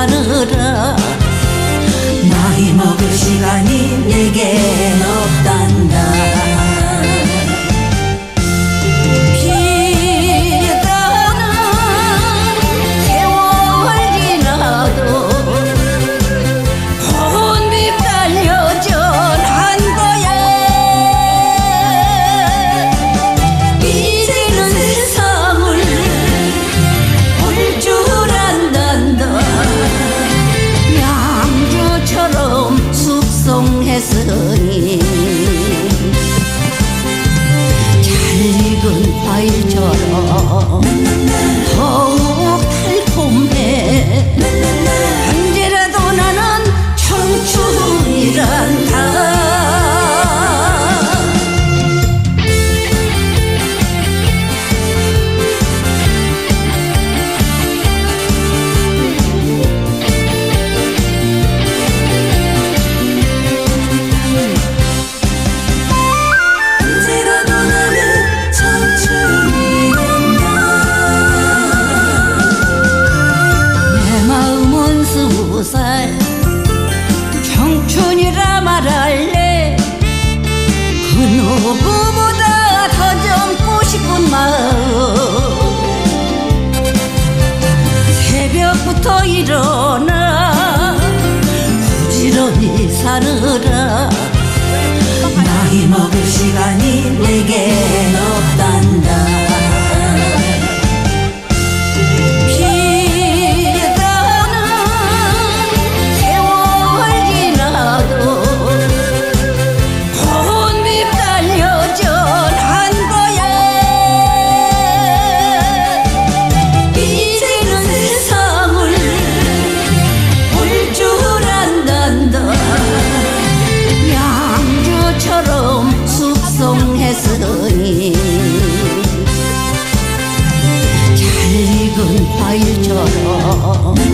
따르라. 나이 먹을 시간이 내게 누구보다 더 젊고 싶은 마음. 새벽부터 일어나 부지런히 사느라 나이 먹을 시간이 내게 없단다. Oh.